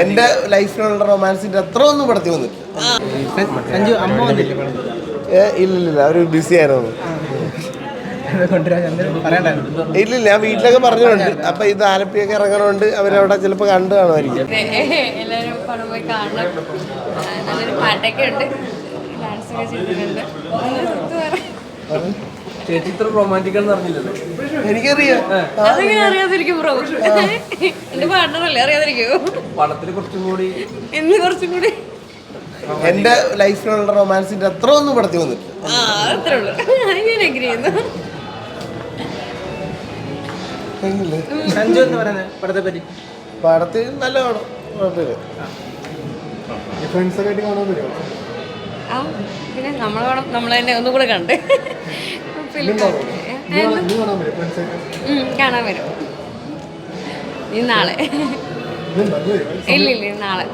എന്റെ ലൈഫിലുള്ള റൊമാൻസിന്റെ അത്ര ഒന്നും പടത്തി വന്നിട്ടില്ല. ഇല്ലില്ല അവർ ബിസി ആയിരുന്നു. ഇല്ലില്ല ഞാൻ വീട്ടിലൊക്കെ പറഞ്ഞിട്ടുണ്ട്. അപ്പൊ ഇത് ആലപ്പിയൊക്കെ ഇറങ്ങണോണ്ട് അവരവിടെ ചിലപ്പോ കണ്ടു കാണുമായിരിക്കും. എല്ലാവരും പോയി കാണണം. നല്ലൊരു പാട്ടൊക്കെ ഉണ്ട്. ഡാൻസ് ഒക്കെ ചെയ്തിട്ടുണ്ട്. എന്ത് പറയാ? ചേച്ചി ഇത്ര റൊമാന്റിക് അറിഞ്ഞില്ലല്ലോ. എനിക്കറിയാം. അതെങ്ങനെ അറിയാതിരിക്കും ബ്രോ എന്റെ പാർട്ണറല്ലേ അറിയാതിരിക്കോ. പടത്തിൽ കുറച്ചും കൂടി. എന്ന് കുറച്ചും കൂടി. എന്റെ ലൈഫിലുള്ള റൊമാൻസിന്റെ അത്ര ഒന്നും പടത്തി വന്നിട്ടില്ല ആ അത്രേ ഉള്ളൂ. ഞാൻ അഗ്രി ചെയ്യുന്നു. സഞ്ജു എന്ന് പറയുന്നത് പടത്തെ പറ്റി. പടത്തിൽ നല്ല പടം കുഴപ്പമില്ല. ആ. പിന്നെ നമ്മൾ വേണം നമ്മൾ തന്നെ ഒന്നും കൂടെ കണ്ട്. ഫിലിം കാണാൻ വരും? ഈ നാളെ. ഇല്ല ഇല്ല നാളെ.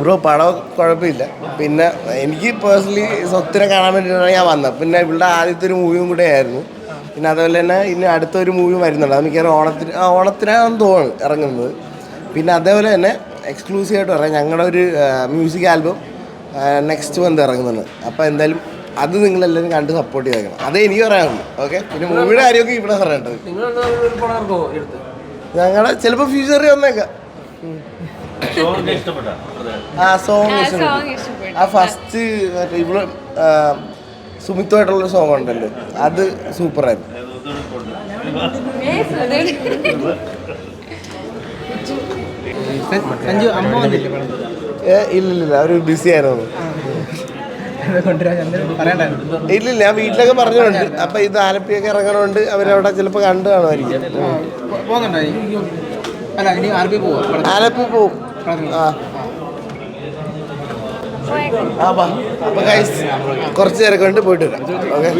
ബ്രോ പടം കുഴപ്പമില്ല. പിന്നെ എനിക്ക് പേഴ്സണലി സ്വത്തിനെ കാണാൻ വേണ്ടിയിട്ടാണ് ഞാൻ വന്നത്. പിന്നെ ഇവിടെ ആദ്യത്തെ ഒരു മൂവിയും കൂടെ ആയിരുന്നു. പിന്നെ അതുപോലെ തന്നെ ഇനി അടുത്തൊരു മൂവി വരുന്നുണ്ട്. അത് മിക്കവാറും ഓണത്തിന് ആ, ഓണത്തിനാണെന്ന് തോന്നുന്നു ഇറങ്ങുന്നത്. പിന്നെ അതേപോലെ തന്നെ എക്സ്ക്ലൂസീവായിട്ട് പറയാം. ഞങ്ങളുടെ ഒരു മ്യൂസിക് ആൽബം നെക്സ്റ്റ് മന്ത് ഇറങ്ങുന്നുണ്ട്. അപ്പോൾ എന്തായാലും അത് നിങ്ങളെല്ലാവരും കണ്ട് സപ്പോർട്ട് ചെയ്തേക്കണം. അതേ എനിക്ക് പറയാനുള്ളൂ ഓക്കെ പിന്നെ മൂവിയുടെ കാര്യമൊക്കെ ഇവിടെ പറയേണ്ടത് ഞങ്ങളുടെ ചിലപ്പോൾ ഫ്യൂച്ചറിൽ വന്നേക്കാം. ആ സോങ് ആ ഇഷ്ടപ്പെട്ടു. ഇഷ്ടപ്പെട്ടു. ആ ഫസ്റ്റ് മറ്റേ ഇവിടെ സുമിത്തുമായിട്ടുള്ള സോങ് ഉണ്ടല്ലോ. അത് സൂപ്പറായിരുന്നു. സഞ്ജു അമ്മ വന്നില്ലേ ഇല്ലില്ല അവർ ബിസി ആയിരുന്നു. ഇല്ലില്ല ഞാൻ വീട്ടിലൊക്കെ പറഞ്ഞിട്ടുണ്ട്. അപ്പൊ ഇത് ആലപ്പിയൊക്കെ ഇറങ്ങണോണ്ട് അവരവിടെ ചിലപ്പോ കണ്ടു കാണുമായിരിക്കും. ആലപ്പി പോവും? ആ. അപ്പൊ കുറച്ച് നേരം കൊണ്ട് പോയിട്ട് വരാം. ഓക്കെ